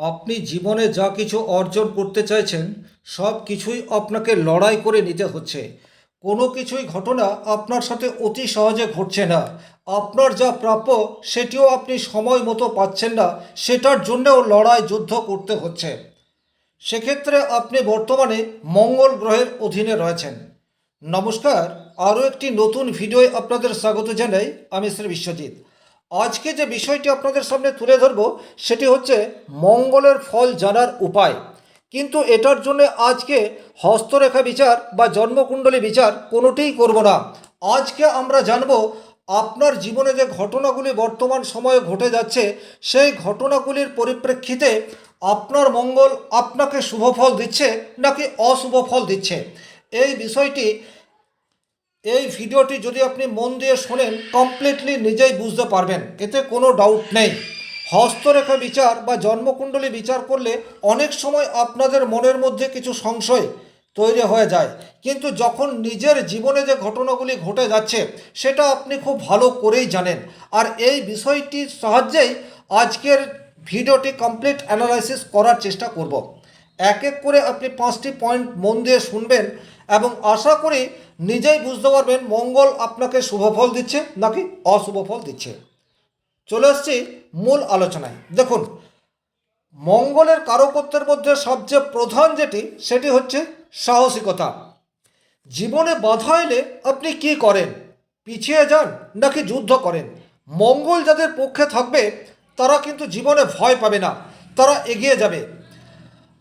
আপনি জীবনে যা কিছু অর্জন করতে চাইছেন, সব কিছুই আপনাকে লড়াই করে নিতে হচ্ছে। কোনো কিছুই ঘটনা আপনার সাথে অতি সহজে ঘটছে না। আপনার যা প্রাপ্য, সেটিও আপনি সময় মতো পাচ্ছেন না। সেটার জন্যেও লড়াই যুদ্ধ করতে হচ্ছে। সেক্ষেত্রে আপনি বর্তমানে মঙ্গল গ্রহের অধীনে রয়েছেন। নমস্কার। আরও একটি নতুন ভিডিওয় আপনাদের স্বাগত জানাই। আমি শ্রী বিশ্বজিৎ। আজকে যে বিষয়টি আপনাদের সামনে তুলে ধরব, সেটি হচ্ছে মঙ্গলের ফল জানার উপায়। কিন্তু এটার জন্য আজকে হস্তরেখা বিচার বা জন্মকুণ্ডলী বিচার কোনোটিই করব না। আজকে আমরা জানব আপনার জীবনে যে ঘটনাগুলি বর্তমান সময়ে ঘটে যাচ্ছে, সেই ঘটনাগুলির পরিপ্রেক্ষিতে আপনার মঙ্গল আপনাকে শুভ ফল দিচ্ছে নাকি অশুভ ফল দিচ্ছে? এই বিষয়টি এই ভিডিওটি যদি আপনি মন দিয়ে শোনেন কমপ্লিটলি নিজেই বুঝতে পারবেন। এতে কোনো ডাউট নেই। হস্তরেখা বিচার বা জন্মকুণ্ডলী বিচার করলে অনেক সময় আপনাদের মনের মধ্যে কিছু সংশয় তৈরি হয়ে যায়। কিন্তু যখন নিজের জীবনে যে ঘটনাগুলি ঘটে যাচ্ছে, সেটা আপনি খুব ভালো করেই জানেন। আর এই বিষয়টির সাহায্যেই আজকের ভিডিওটি কমপ্লিট অ্যানালাইসিস করার চেষ্টা করব। এক এক করে আপনি পাঁচটি পয়েন্ট মন দিয়ে শুনবেন। এবং আশা করি নিজেই বুঝতে পারবেন মঙ্গল আপনাকে শুভ ফল দিচ্ছে নাকি অশুভ ফল দিচ্ছে। চলে আসছি মূল আলোচনায়। দেখুন, মঙ্গলের কারকত্বের মধ্যে সবচেয়ে প্রধান যেটি, সেটি হচ্ছে সাহসিকতা। জীবনে বাধা এলে আপনি কি করেন? পিছিয়ে যান নাকি যুদ্ধ করেন? মঙ্গল যাদের পক্ষে থাকবে, তারা কিন্তু জীবনে ভয় পাবে না, তারা এগিয়ে যাবে।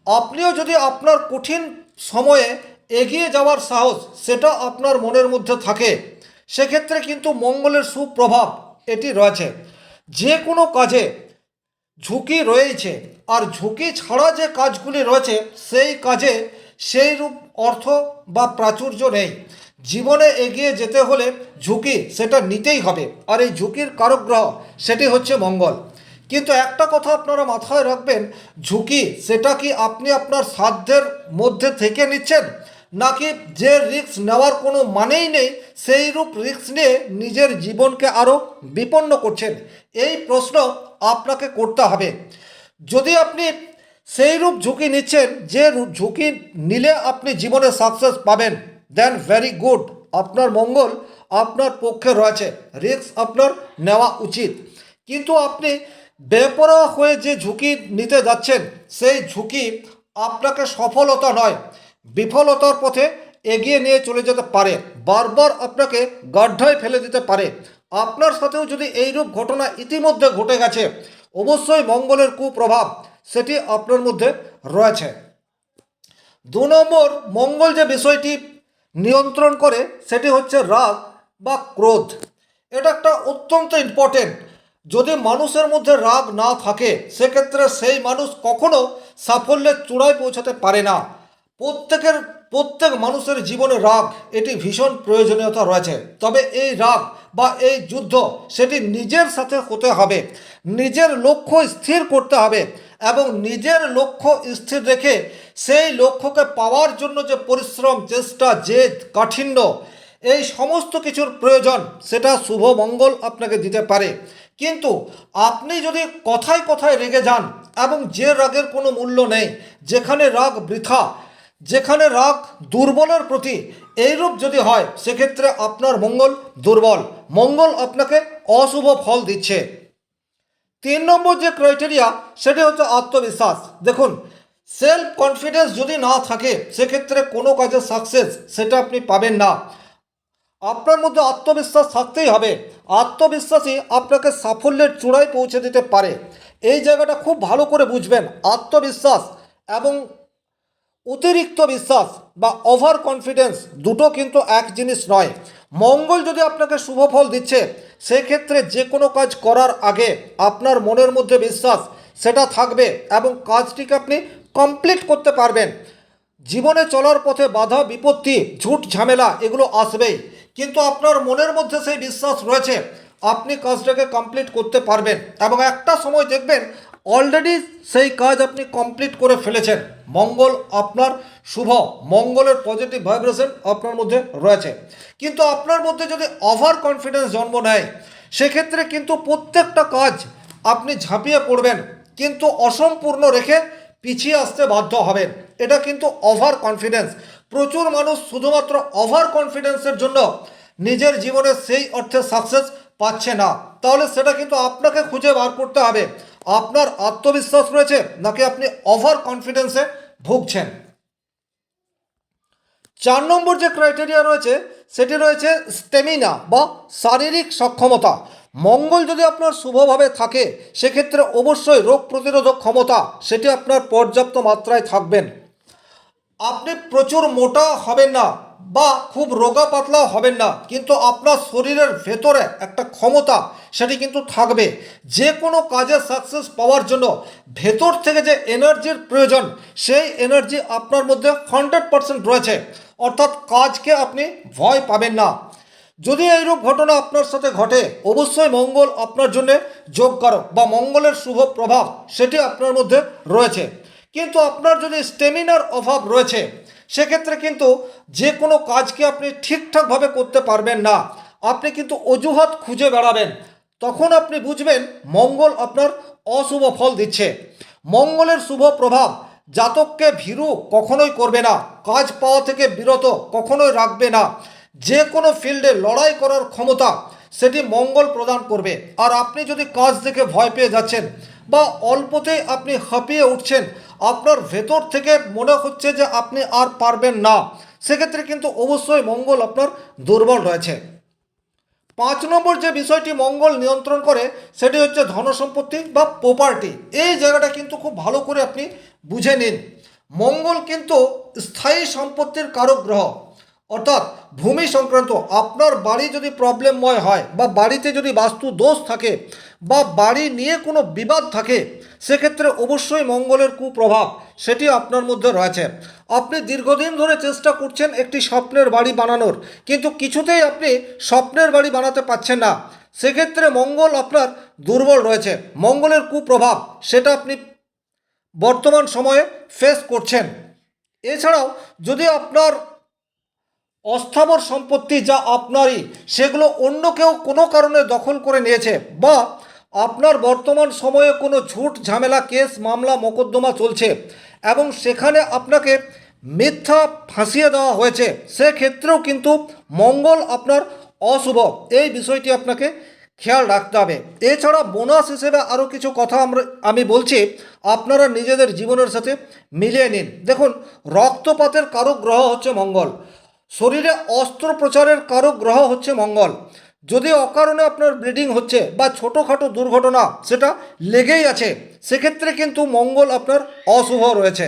আপনিও যদি আপনার কঠিন সময়ে এগিয়ে যাওয়ার সাহস সেটা আপনার মনের মধ্যে থাকে। সেক্ষেত্রে কিন্তু মঙ্গলের সুপ্রভাব এটি রয়েছে। যে কোনো কাজে ঝুঁকি রয়েছে আর ঝুঁকি ছাড়া যে কাজগুলি রয়েছে, সেই কাজে সেই রূপ অর্থ বা প্রাচুর্য নেই। জীবনে এগিয়ে যেতে হলে ঝুঁকি সেটা নিতেই হবে আর এই ঝুঁকির কারক গ্রহ সেটি হচ্ছে মঙ্গল। কিন্তু একটা কথা আপনারা মাথায় রাখবেন, ঝুঁকি সেটা কি আপনি আপনার সাধ্যের মধ্যে থেকে নিচ্ছেন? নাকি যে রিস্ক নেওয়ার কোনো মানেই নেই সেই রূপ রিস্ক নিয়ে নিজের জীবনকে আরও বিপন্ন করছেন? এই প্রশ্ন আপনাকে করতে হবে। যদি আপনি সেই রূপ ঝুঁকি নিচ্ছেন, যে ঝুঁকি নিলে আপনি জীবনে সাকসেস পাবেন দেন ভেরি গুড আপনার মঙ্গল আপনার পক্ষে রয়েছে। রিস্ক আপনার নেওয়া উচিত। কিন্তু আপনি বেপরোয়া হয়ে যে ঝুঁকি নিতে যাচ্ছেন, সেই ঝুঁকি আপনাকে সফলতা নয়। বিফলতার পথে এগিয়ে নিয়ে চলে যেতে পারে। বারবার আপনাকে গাড্ডায় ফেলে দিতে পারে। আপনার সাথেও যদি এইরূপ ঘটনা ইতিমধ্যে ঘটে গেছে, অবশ্যই মঙ্গলের কুপ্রভাব সেটি আপনার মধ্যে রয়েছে। দু নম্বর, মঙ্গল যে বিষয়টি নিয়ন্ত্রণ করে, সেটি হচ্ছে রাগ বা ক্রোধ। এটা একটা অত্যন্ত ইম্পর্টেন্ট যদি মানুষের মধ্যে রাগ না থাকে, সেক্ষেত্রে সেই মানুষ কখনো সাফল্যের চূড়ায় পৌঁছাতে পারে না। প্রত্যেকের, প্রত্যেক মানুষের জীবনে রাগ, এটি ভীষণ প্রয়োজনীয়তা রয়েছে। তবে এই রাগ বা এই যুদ্ধ, সেটি নিজের সাথে হতে হবে। নিজের লক্ষ্য স্থির করতে হবে এবং নিজের লক্ষ্য স্থির রেখে সেই লক্ষ্যকে পাওয়ার জন্য যে পরিশ্রম, চেষ্টা, জেদ, কাঠিন্য, এই সমস্ত কিছুর প্রয়োজন, সেটা শুভ মঙ্গল আপনাকে দিতে পারে। কিন্তু আপনি যদি কথায় কথায় রেগে যান এবং যে রাগের কোনো মূল্য নেই, যেখানে রাগ বৃথা যেখানে রাগ দুর্বলের প্রতি এইরূপ যদি হয়, সেক্ষেত্রে আপনার মঙ্গল দুর্বল। মঙ্গল আপনাকে অশুভ ফল দিচ্ছে। তিন নম্বর যে ক্রাইটেরিয়া সেটি হচ্ছে আত্মবিশ্বাস। দেখুন সেলফ কনফিডেন্স যদি না থাকে, সেক্ষেত্রে কোনো কাজে সাকসেস সেটা আপনি পাবেন না। আপনার মধ্যে আত্মবিশ্বাস থাকতেই হবে। আত্মবিশ্বাসই আপনাকে সাফল্যের চূড়ায় পৌঁছে দিতে পারে। এই জায়গাটা খুব ভালো করে বুঝবেন। আত্মবিশ্বাস এবং অতিরিক্ত বিশ্বাস বা ওভার কনফিডেন্স দুটো কিন্তু এক জিনিস নয়। মঙ্গল যদি আপনাকে শুভ ফল দিচ্ছে, সেক্ষেত্রে যে কোনো কাজ করার আগে আপনার মনের মধ্যে বিশ্বাস, সেটা থাকবে এবং কাজটিকে আপনি কমপ্লিট করতে পারবেন। জীবনে চলার পথে বাধা, বিপত্তি, ঝুট ঝামেলা এগুলো আসবেই। কিন্তু আপনার মনের মধ্যে সেই বিশ্বাস রয়েছে, আপনি কাজটাকে কমপ্লিট করতে পারবেন। এবং একটা সময় দেখবেন অলরেডি সেই কাজ আপনি কমপ্লিট করে ফেলেছেন। মঙ্গল আপনার শুভ, মঙ্গলের পজিটিভ ভাইব্রেশন আপনার মধ্যে রয়েছে। কিন্তু আপনার মধ্যে যদি ওভার কনফিডেন্স জন্ম নেয়, সেক্ষেত্রে কিন্তু প্রত্যেকটা কাজ আপনি ঝাঁপিয়ে পড়বেন, কিন্তু অসম্পূর্ণ রেখে পিছিয়ে আসতে বাধ্য হবেন। এটা কিন্তু ওভার কনফিডেন্স প্রচুর মানুষ শুধুমাত্র ওভার কনফিডেন্সের জন্য নিজের জীবনে সেই অর্থে সাকসেস পাচ্ছে না। তাহলে সেটা কিন্তু আপনাকে খুঁজে বার করতে হবে। আপনার আত্মবিশ্বাস রয়েছে নাকি আপনি ওভার কনফিডেন্সে ভুগছেন? চার নম্বর যে ক্রাইটেরিয়া রয়েছে, সেটি রয়েছে স্টেমিনা বা শারীরিক সক্ষমতা। মঙ্গল যদি আপনার শুভভাবে থাকে, সেক্ষেত্রে অবশ্যই রোগ প্রতিরোধক ক্ষমতা, সেটি আপনার পর্যাপ্ত মাত্রায় থাকবেন। আপনি প্রচুর মোটা হবেন না। বা খুব রোগা পাতলা হবেন না, কিন্তু আপনার শরীরের ভেতরে একটা ক্ষমতা সেটি কিন্তু থাকবে। যে কোনো কাজে সাকসেস পাওয়ার জন্য ভেতর থেকে যে এনার্জির প্রয়োজন, সেই এনার্জি আপনার মধ্যে হান্ড্রেড পারসেন্ট রয়েছে। অর্থাৎ কাজকে আপনি ভয় পাবেন না। যদি এইরূপ ঘটনা আপনার সাথে ঘটে, অবশ্যই মঙ্গল আপনার জন্য যোগকারক বা মঙ্গলের শুভ প্রভাব সেটি আপনার মধ্যে রয়েছে। কিন্তু আপনার যদি স্টেমিনার অভাব রয়েছে সেক্ষেত্রে কিন্তু যে কোনো কাজকে আপনি ঠিকঠাকভাবে করতে পারবেন না। আপনি কিন্তু অজুহাত খুঁজে বেড়াবেন। তখন আপনি বুঝবেন মঙ্গল আপনার অশুভ ফল দিচ্ছে। মঙ্গলের শুভ প্রভাব জাতককে ভীরু কখনোই করবে না। কাজ পাওয়া থেকে বিরত কখনোই রাখবে না। যে কোনো ফিল্ডে লড়াই করার ক্ষমতা সেটি মঙ্গল প্রদান করবে। আর আপনি যদি কাজ দেখে ভয় পেয়ে যাচ্ছেন বা অল্পতেই আপনি হাঁপিয়ে উঠছেন, আপনার ভেতর থেকে মনে হচ্ছে যে আপনি আর পারবেন না। সেক্ষেত্রে কিন্তু অবশ্যই মঙ্গল আপনার দুর্বল রয়েছে। পাঁচ নম্বর যে বিষয়টি মঙ্গল নিয়ন্ত্রণ করে, সেটি হচ্ছে ধনসম্পত্তি বা প্রপার্টি এই জায়গাটা কিন্তু খুব ভালো করে আপনি বুঝে নিন। মঙ্গল কিন্তু স্থায়ী সম্পত্তির কারক গ্রহ। অর্থাৎ ভূমি সংক্রান্ত আপনার বাড়ি যদি প্রবলেমময় হয় বা বাড়িতে যদি বাস্তু দোষ থাকে বা বাড়ি নিয়ে কোনো বিবাদ থাকে, সেক্ষেত্রে অবশ্যই মঙ্গলের কুপ্রভাব সেটি আপনার মধ্যে রয়েছে। আপনি দীর্ঘদিন ধরে চেষ্টা করছেন একটি স্বপ্নের বাড়ি বানানোর, কিন্তু কিছুতেই আপনি স্বপ্নের বাড়ি বানাতে পারছেন না। সেক্ষেত্রে মঙ্গল আপনার দুর্বল রয়েছে। মঙ্গলের কুপ্রভাব সেটা আপনি বর্তমান সময়ে ফেস করছেন। এছাড়াও যদি আপনার অস্থাবর সম্পত্তি যা আপনারই, সেগুলো অন্য কেউ কোনো কারণে দখল করে নিয়েছে বা আপনার বর্তমান সময়ে কোনো ঝুট, ঝামেলা, কেস, মামলা, মোকদ্দমা চলছে এবং সেখানে আপনাকে মিথ্যা ফাঁসিয়ে দেওয়া হয়েছে, সেক্ষেত্রেও কিন্তু মঙ্গল আপনার অশুভ। এই বিষয়টি আপনাকে খেয়াল রাখতে হবে। এছাড়া বোনাস হিসেবে আরও কিছু কথা আমরা, আমি বলছি, আপনারা নিজেদের জীবনের সাথে মিলিয়ে নিন। দেখুন, রক্তপাতের কারক গ্রহ হচ্ছে মঙ্গল। শরীরে অস্ত্রোপচারের কারক গ্রহ হচ্ছে মঙ্গল। যদি অকারণে আপনার ব্লিডিং হচ্ছে বা ছোটোখাটো দুর্ঘটনা সেটা লেগেই আছে, সেক্ষেত্রে কিন্তু মঙ্গল আপনার অশুভ রয়েছে।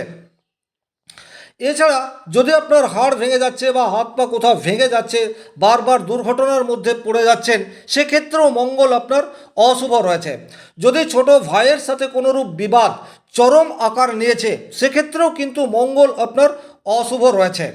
এছাড়া যদি আপনার হাড় ভেঙে যাচ্ছে বা হাত পা কোথাও ভেঙে যাচ্ছে, বারবার দুর্ঘটনার মধ্যে পড়ে যাচ্ছেন, সেক্ষেত্রেও মঙ্গল আপনার অশুভ রয়েছে। যদি ছোট ভাইয়ের সাথে কোনোরূপ বিবাদ, চরম আকার নিয়েছে, সেক্ষেত্রেও কিন্তু মঙ্গল আপনার অশুভ রয়েছে।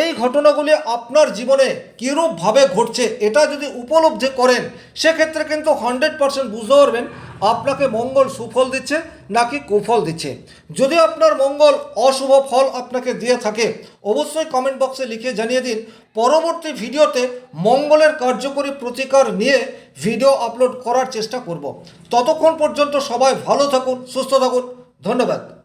এই ঘটনাগুলি আপনার জীবনে কীরূপভাবে ঘটছে এটা যদি উপলব্ধি করেন, সেক্ষেত্রে কিন্তু হান্ড্রেড পারসেন্ট বুঝতে পারবেন আপনাকে মঙ্গল সুফল দিচ্ছে নাকি কুফল দিচ্ছে। যদি আপনার মঙ্গল অশুভ ফল আপনাকে দিয়ে থাকে, অবশ্যই কমেন্ট বক্সে লিখে জানিয়ে দিন। পরবর্তী ভিডিওতে মঙ্গলের কার্যকরী প্রতিকার নিয়ে ভিডিও আপলোড করার চেষ্টা করব। ততক্ষণ পর্যন্ত সবাই ভালো থাকুন, সুস্থ থাকুন। ধন্যবাদ।